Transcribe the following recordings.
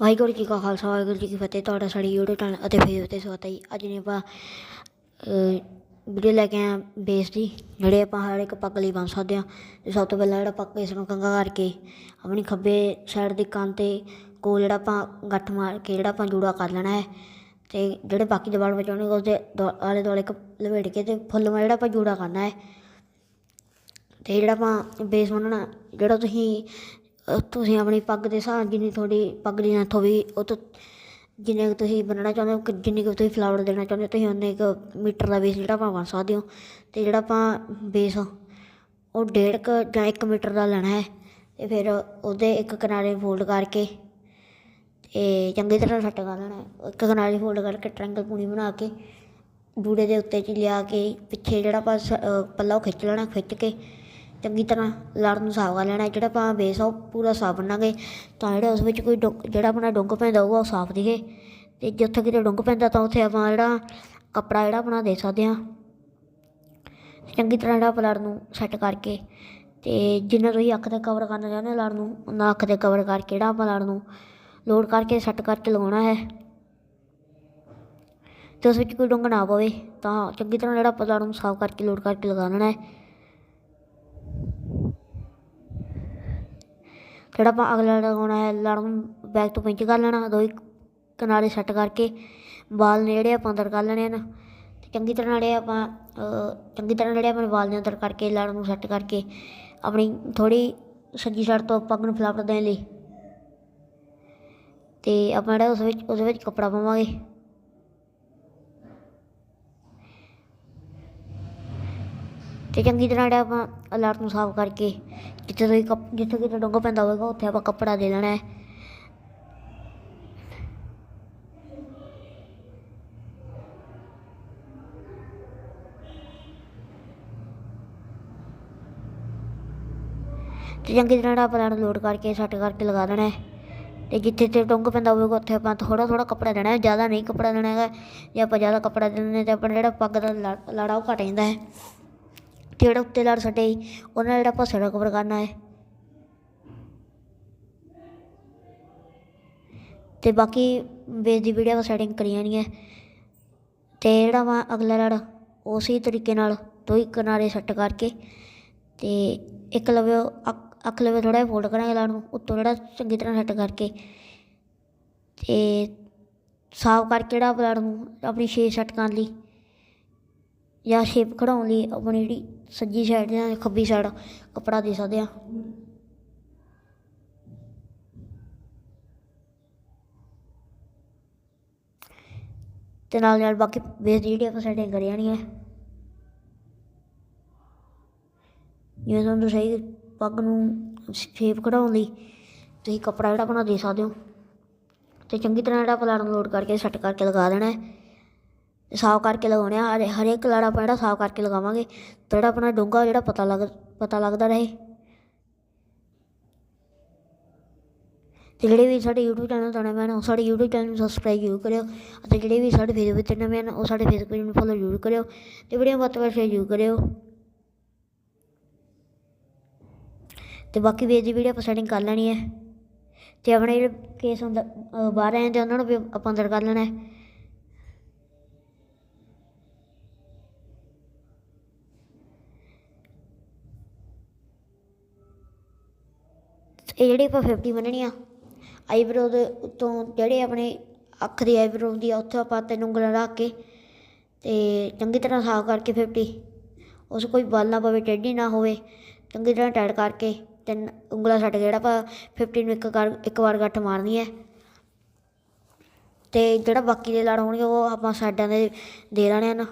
ਵਾਹਿਗੁਰੂ ਜੀ ਕਾ ਖਾਲਸਾ, ਵਾਹਿਗੁਰੂ ਜੀ ਕੀ ਫਤਿਹ। ਤੁਹਾਡਾ ਸਾਡੀ YouTube ਚੈਨਲ ਅਤੇ ਫੇਸਬੁੱਕ ਤੇ ਸਵਾਗਤ ਹੈ ਜੀ। ਅੱਜ ਨੇ ਆਪਾਂ ਵੀਡੀਓ ਲੈ ਕੇ ਆਏ ਬੇਸ ਦੀ, ਜਿਹੜੇ ਆਪਾਂ ਹਰ ਇੱਕ ਪੱਗ ਲਈ ਬੰਨ ਸਕਦੇ ਹਾਂ। ਤੇ ਸਭ ਤੋਂ ਪਹਿਲਾਂ ਜਿਹੜਾ ਪੱਗ ਇਸ ਨੂੰ ਕੰਘਾ ਕਰਕੇ ਆਪਣੀ ਖੱਬੇ ਸਾਈਡ ਦੀ ਕੰਨ ਤੇ ਕੋਲ ਜਿਹੜਾ ਆਪਾਂ ਗੱਠ ਮਾਰ ਕੇ ਜਿਹੜਾ ਆਪਾਂ ਜੂੜਾ ਕਰ ਲੈਣਾ ਹੈ। ਤੇ ਜਿਹੜੇ ਬਾਕੀ ਦੇ ਵਾਲ ਬਚਾਉਣੇ ਉਹਦੇ ਦੁਆ- ਆਲੇ ਦੁਆਲੇ ਕ ਲਪੇਟ ਕੇ ਤੇ ਫੁੱਲ ਮਾ ਜਿਹੜਾ ਆਪਾਂ ਜੂੜਾ ਕਰਨਾ ਹੈ। ਤੇ ਜਿਹੜਾ ਆਪਾਂ ਬੇਸ ਬੰਨਣਾ ਜਿਹੜਾ ਤੁਸੀਂ ਤੁਸੀਂ ਆਪਣੀ ਪੱਗ ਦੇ ਹਿਸਾਬ ਜਿੰਨੀ ਤੁਹਾਡੀ ਪੱਗ ਦੀ ਲੈਂਥ ਹੋਵੇ, ਉਹ ਤੋਂ ਜਿੰਨੇ ਕੁ ਤੁਸੀਂ ਬੰਨਣਾ ਚਾਹੁੰਦੇ ਹੋ, ਕਿ ਜਿੰਨੀ ਕੁ ਤੁਸੀਂ ਫਲਾਵਰ ਦੇਣਾ ਚਾਹੁੰਦੇ ਹੋ, ਤੁਸੀਂ ਉਨੇ ਕੁ ਮੀਟਰ ਦਾ ਬੇਸ ਜਿਹੜਾ ਆਪਾਂ ਬਣ ਸਕਦੇ ਹੋ। ਤੇ ਜਿਹੜਾ ਆਪਾਂ ਬੇਸ ਉਹ ਡੇਢ ਕੁ ਜਾਂ 1 ਮੀਟਰ ਦਾ ਲੈਣਾ ਹੈ ਤੇ ਫਿਰ ਉਹਦੇ ਇੱਕ ਕਿਨਾਰੇ ਫੋਲਡ ਕਰਕੇ ਤੇ ਚੰਗੀ ਤਰ੍ਹਾਂ ਸੈੱਟ ਕਰ ਲੈਣਾ ਇੱਕ ਕਿਨਾਰੇ ਫੋਲਡ ਕਰਕੇ ਟ੍ਰਾਇੰਗਲ ਪੂਣੀ ਬਣਾ ਕੇ ਜੂੜੇ ਦੇ ਉੱਤੇ ਚ ਲਿਆ ਕੇ, ਪਿੱਛੇ ਜਿਹੜਾ ਆਪਾਂ ਸ- ਪੱਲਾ ਉਹ ਖਿੱਚ ਲੈਣਾ, ਖਿੱਚ ਕੇ ਚੰਗੀ ਤਰ੍ਹਾਂ ਲੜ ਨੂੰ ਸਾਫ਼ ਕਰ ਲੈਣਾ ਜਿਹੜਾ ਆਪਾਂ ਬੇਸ ਆ, ਉਹ ਪੂਰਾ ਸਾਫ਼ ਬਣਾਂਗੇ ਤਾਂ ਜਿਹੜਾ ਉਸ ਵਿੱਚ ਕੋਈ ਡੁੰਗ, ਜਿਹੜਾ ਆਪਣਾ ਡੁੰਗ ਪੈਂਦਾ ਹੋਊਗਾ, ਉਹ ਸਾਫ਼ ਦਿਖੇ। ਤੇ ਜਿੱਥੇ ਕਿਤੇ ਡੁੰਗ ਪੈਂਦਾ ਤਾਂ ਉੱਥੇ ਆਪਾਂ ਜਿਹੜਾ ਕੱਪੜਾ ਜਿਹੜਾ ਆਪਣਾ ਦੇ ਸਕਦੇ ਹਾਂ। ਚੰਗੀ ਤਰ੍ਹਾਂ ਜਿਹੜਾ ਆਪਾਂ ਲੜ ਨੂੰ ਸੈੱਟ ਕਰਕੇ, ਤੇ ਜਿੰਨਾ ਤੁਸੀਂ ਅੱਖ ਤੇ ਕਵਰ ਕਰਨਾ ਚਾਹੁੰਦੇ ਹੋ ਲੜ ਨੂੰ ਉਹਨਾਂ ਅੱਖ ਤੇ ਕਵਰ ਕਰਕੇ ਜਿਹੜਾ ਆਪਾਂ ਲੜ ਨੂੰ ਲੋਡ ਕਰਕੇ ਸੈੱਟ ਕਰਕੇ ਲਗਾਉਣਾ ਹੈ। ਤੇ ਉਸ ਵਿੱਚ ਕੋਈ ਡੁੰਗ ਨਾ ਪਵੇ, ਤਾਂ ਚੰਗੀ ਤਰ੍ਹਾਂ ਜਿਹੜਾ ਆਪਾਂ ਲੜ ਨੂੰ ਸਾਫ਼ ਕਰਕੇ ਲੋਡ ਕਰਕੇ ਲਗਾ ਲੈਣਾ ਹੈ। ਜਿਹੜਾ ਆਪਾਂ ਅਗਲਾ ਲਗਾਉਣਾ ਹੈ ਲੜ ਨੂੰ ਬੈਕ ਤੋਂ ਪਿੰਚ ਕਰ ਲੈਣਾ, ਦੋ ਹੀ ਕਿਨਾਰੇ ਸੈੱਟ ਕਰਕੇ ਵਾਲ ਨੇ ਜਿਹੜੇ ਆਪਾਂ ਅੰਦਰ ਕਰ ਲੈਣੇ ਹਨ ਤੇ ਚੰਗੀ ਤਰ੍ਹਾਂ ਜਿਹੜੇ ਆਪਾਂ ਚੰਗੀ ਤਰ੍ਹਾਂ ਜਿਹੜੇ ਆਪਣੇ ਬਾਲ ਨੇ ਅੰਦਰ ਕਰਕੇ, ਲੜ ਨੂੰ ਸੈੱਟ ਕਰਕੇ ਆਪਣੀ ਥੋੜੀ ਸੱਜੀ ਸਾਈਡ ਤੋਂ ਪੱਗ ਨੂੰ ਫਲਾਵਟ ਦੇਣ ਲਈ। ਤੇ ਆਪਾਂ ਜਿਹੜਾ ਉਸ ਵਿੱਚ ਉਹਦੇ ਵਿੱਚ ਕੱਪੜਾ ਪਾਵਾਂਗੇ। ਤੇ ਚੰਗੀ ਤਰ੍ਹਾਂ ਜਿਹੜਾ ਆਪਾਂ ਅਲਰਟ ਨੂੰ ਸਾਫ਼ ਕਰਕੇ ਜਿੱਥੇ ਤੁਸੀਂ ਕੱਪ, ਜਿੱਥੇ ਕਿਤੇ ਡੁੰਗ ਪੈਂਦਾ ਹੋਵੇਗਾ, ਉੱਥੇ ਆਪਾਂ ਕੱਪੜਾ ਦੇ ਲੈਣਾ ਹੈ। ਤੇ ਚੰਗੀ ਤਰ੍ਹਾਂ ਜਿਹੜਾ ਆਪਾਂ ਲੜ ਲੋਡ ਕਰਕੇ ਸੈੱਟ ਕਰਕੇ ਲਗਾ ਦੇਣਾ ਹੈ। ਤੇ ਜਿੱਥੇ ਤੇ ਡੁੰਗ ਪੈਂਦਾ ਹੋਵੇਗਾ, ਉੱਥੇ ਆਪਾਂ ਥੋੜਾ ਥੋੜਾ ਕੱਪੜਾ ਦੇਣਾ ਹੈ। ਜ਼ਿਆਦਾ ਨਹੀਂ ਕੱਪੜਾ ਦੇਣਾ ਹੈਗਾ। ਜੇ ਆਪਾਂ ਜ਼ਿਆਦਾ ਕੱਪੜਾ ਦਿੰਦੇ ਹਾਂ, ਤਾਂ ਆਪਣਾ ਜਿਹੜਾ ਪੱਗ ਦਾ ਲੜ- ਲੜਾ ਉਹ ਘਟ ਜਾਂਦਾ ਹੈ। ਜਿਹੜਾ ਉੱਤੇ ਲੜ ਸੱਟੇ ਉਹਨਾਂ ਨਾਲ ਜਿਹੜਾ ਆਪਾਂ ਸਿਰਾ ਕਵਰ ਕਰਨਾ ਹੈ। ਤੇ ਬਾਕੀ ਬੇਸ ਦੀ ਵੀਡੀਓ ਸੈਟਿੰਗ ਕਰੀ ਜਾਣੀ ਹੈ। ਤੇ ਜਿਹੜਾ ਵਾ ਅਗਲਾ ਲੜ ਉਸੇ ਤਰੀਕੇ ਨਾਲ ਦੋ ਹੀ ਕਿਨਾਰੇ ਸੈੱਟ ਕਰਕੇ ਤੇ ਇੱਕ ਲਵੇ ਅੱਖ- ਅੱਖ ਲਵੇ ਥੋੜਾ ਜਿਹਾ ਫੋਲਡ ਕਰਾਂਗੇ ਲੜ ਨੂੰ, ਉੱਤੋਂ ਜਿਹੜਾ ਚੰਗੀ ਤਰ੍ਹਾਂ ਸੈੱਟ ਕਰਕੇ ਤੇ ਸਾਫ਼ ਕਰਕੇ ਜਿਹੜਾ ਲੜ ਨੂੰ ਆਪਣੀ ਸ਼ੇਪ ਸੈੱਟ ਕਰਨ ਲਈ। ਜਾਂ ਸ਼ੇਪ ਕਢਾਉਣ ਲਈ ਆਪਣੀ ਜਿਹੜੀ ਸੱਜੀ ਸਾਈਡ ਜਾਂ ਖੱਬੀ ਸਾਈਡ ਕੱਪੜਾ ਦੇ ਸਕਦੇ ਆ ਤੇ ਨਾਲ ਨਾਲ ਬਾਕੀ ਬੇਸ ਜਿਹੜੀ ਆਪਾਂ ਸੈਟਿੰਗ ਕਰੀ ਜਾਣੀ ਹੈ। ਜਿਵੇਂ ਤੁਹਾਨੂੰ ਸਹੀ ਪੱਗ ਨੂੰ ਸ਼ੇਪ ਕਢਾਉਣ ਲਈ ਤੁਸੀਂ ਕੱਪੜਾ ਜਿਹੜਾ ਆਪਣਾ ਦੇ ਸਕਦੇ ਹੋ। ਤੇ ਚੰਗੀ ਤਰ੍ਹਾਂ ਜਿਹੜਾ ਪਲਾਟ ਨੂੰ ਲੋਡ ਕਰਕੇ ਸੈੱਟ ਕਰਕੇ ਲਗਾ ਦੇਣਾ ਹੈ। ਸਾਫ਼ ਕਰਕੇ ਲਗਾਉਣੇ ਆ, ਹਰੇ ਹਰੇਕ ਲੜਾ ਆਪਾਂ ਜਿਹੜਾ ਸਾਫ਼ ਕਰਕੇ ਲਗਾਵਾਂਗੇ, ਤਾਂ ਜਿਹੜਾ ਆਪਣਾ ਡੂੰਘਾ ਜਿਹੜਾ ਪਤਾ ਲੱਗ ਪਤਾ ਲੱਗਦਾ ਰਹੇ। ਤੇ ਜਿਹੜੇ ਵੀ ਸਾਡੇ YouTube ਚੈਨਲ ਤੋਂ ਨਵੇਂ ਹਨ ਉਹ ਸਾਡੇ YouTube ਚੈਨਲ ਨੂੰ ਸਬਸਕ੍ਰਾਈਬ ਜ਼ਰੂਰ ਕਰਿਓ ਅਤੇ ਜਿਹੜੇ ਵੀ ਸਾਡੇ ਫੇਸਬੁੱਕ ਤੇ ਨਵੇਂ ਹਨ ਉਹ ਸਾਡੇ ਫੇਸਬੁੱਕ ਪੇਜ ਨੂੰ ਫੋਲੋ ਜ਼ਰੂਰ ਕਰਿਓ ਤੇ ਵੀਡੀਓ ਵੱਧ ਤੋਂ ਵੱਧ ਸ਼ੇਅਰ ਜ਼ਰੂਰ ਕਰਿਓ। ਤੇ ਬਾਕੀ ਵੇਜ ਦੀ ਵੀਡੀਓ ਆਪਾਂ ਸੈਟਿੰਗ ਕਰ ਲੈਣੀ ਹੈ। ਤੇ ਆਪਣੇ ਜਿਹੜੇ ਕੇਸ ਹੁੰਦਾ ਬਾਹਰ ਆਏ ਤੇ ਉਹਨਾਂ ਨੂੰ ਵੀ ਆਪਾਂ ਅੰਦਰ ਕਰ ਲੈਣਾ ਹੈ। ਇਹ ਜਿਹੜੀ ਆਪਾਂ 50 ਬੰਨਣੀ ਆ ਆਈਬ੍ਰੋ ਦੇ ਉੱਤੋਂ ਜਿਹੜੇ ਆਪਣੇ ਅੱਖ ਦੀ ਆਈਬ੍ਰੋ ਹੁੰਦੀ ਆ, ਉੱਥੇ ਆਪਾਂ ਤਿੰਨ ਉਂਗਲਾਂ ਰੱਖ ਕੇ ਤੇ ਚੰਗੀ ਤਰ੍ਹਾਂ ਸਾਫ਼ ਕਰਕੇ 50 ਉਸ ਕੋਈ ਬਲ ਨਾ ਪਵੇ, ਟੇਢੀ ਨਾ ਹੋਵੇ, ਚੰਗੀ ਤਰ੍ਹਾਂ ਟਾਈਟ ਕਰਕੇ ਤਿੰਨ ਉਂਗਲਾਂ ਛੱਡ ਕੇ ਜਿਹੜਾ ਆਪਾਂ 50 ਨੂੰ ਇੱਕ ਕਰ, ਇੱਕ ਵਾਰ ਗੱਠ ਮਾਰਨੀ ਹੈ ਤੇ ਜਿਹੜਾ ਬਾਕੀ ਦੇ ਲੜ ਹੋਣਗੇ ਉਹ ਆਪਾਂ ਸਾਈਡਾਂ ਦੇ ਦੇ ਲੈਣੇ ਹਨ।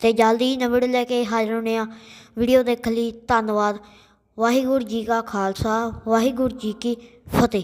ਤੇ ਜਲਦੀ ਨਵੀਂ ਵੀਡੀਓ ਲੈ ਕੇ ਹਾਜ਼ਰ ਹੋਣੇ ਆ ਵੀਡੀਓ ਦੇਖਣ ਲਈ ਧੰਨਵਾਦ। ਵਾਹਿਗੁਰੂ ਜੀ ਕਾ ਖਾਲਸਾ, ਵਾਹਿਗੁਰੂ ਜੀ ਕੀ ਫਤਿਹ।